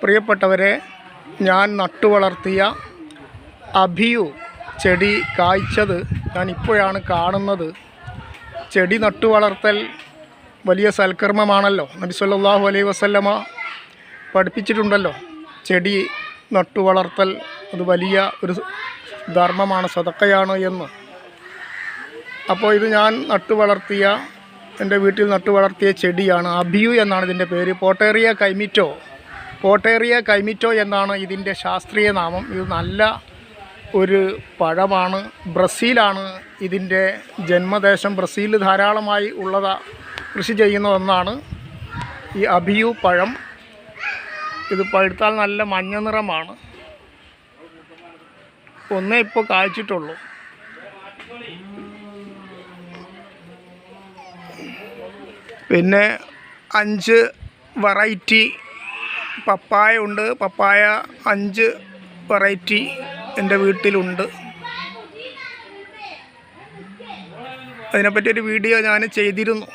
പ്രിയപ്പെട്ടവരെ ഞാൻ നട്ടുവളർത്തിയ അഭിയു ചെടി കായ്ച്ചത് ഞാൻ ഇപ്പോഴാണ് കാണുന്നത്. ചെടി നട്ടുവളർത്തൽ വലിയ സൽക്കർമ്മമാണല്ലോ. നബി സല്ലല്ലാഹു അലൈഹി വസല്ലമ പഠിപ്പിച്ചിട്ടുണ്ടല്ലോ ചെടി നട്ടുവളർത്തൽ അത് വലിയ ഒരു ധർമ്മമാണ് സതക്കയാണ് എന്ന്. അപ്പോൾ ഇത് ഞാൻ നട്ടുവളർത്തിയ എന്റെ വീട്ടിൽ നട്ടുവളർത്തിയ ചെടിയാണ് അഭിയു എന്നാണ് ഇതിന്റെ പേര്. പോട്ടേറിയ കൈമിറ്റോ? പോട്ടേറിയ കൈമിറ്റോ എന്നാണ് ഇതിന്റെ ശാസ്ത്രീയ നാമം. ഇത് നല്ല ഒരു പഴമാണ്. ബ്രസീലാണ് ഇതിന്റെ ജന്മദേശം. ബ്രസീലിൽ ധാരാളമായി ഉള്ളതാ കൃഷി ചെയ്യുന്ന ഒന്നാണ് ഈ അഭിയു പഴം. ഇത് പഴുത്താൽ നല്ല മഞ്ഞ നിറമാണ്. ഒന്നേ ഇപ്പോൾ കായ്ച്ചിട്ടുള്ളൂ. പിന്നെ അഞ്ച് വെറൈറ്റി പപ്പായ ഉണ്ട്. പപ്പായ അഞ്ച് വെറൈറ്റി എന്റെ വീട്ടിലുണ്ട്. അതിനെപ്പറ്റി ഒരു വീഡിയോ ഞാൻ ചെയ്തിരുന്നു.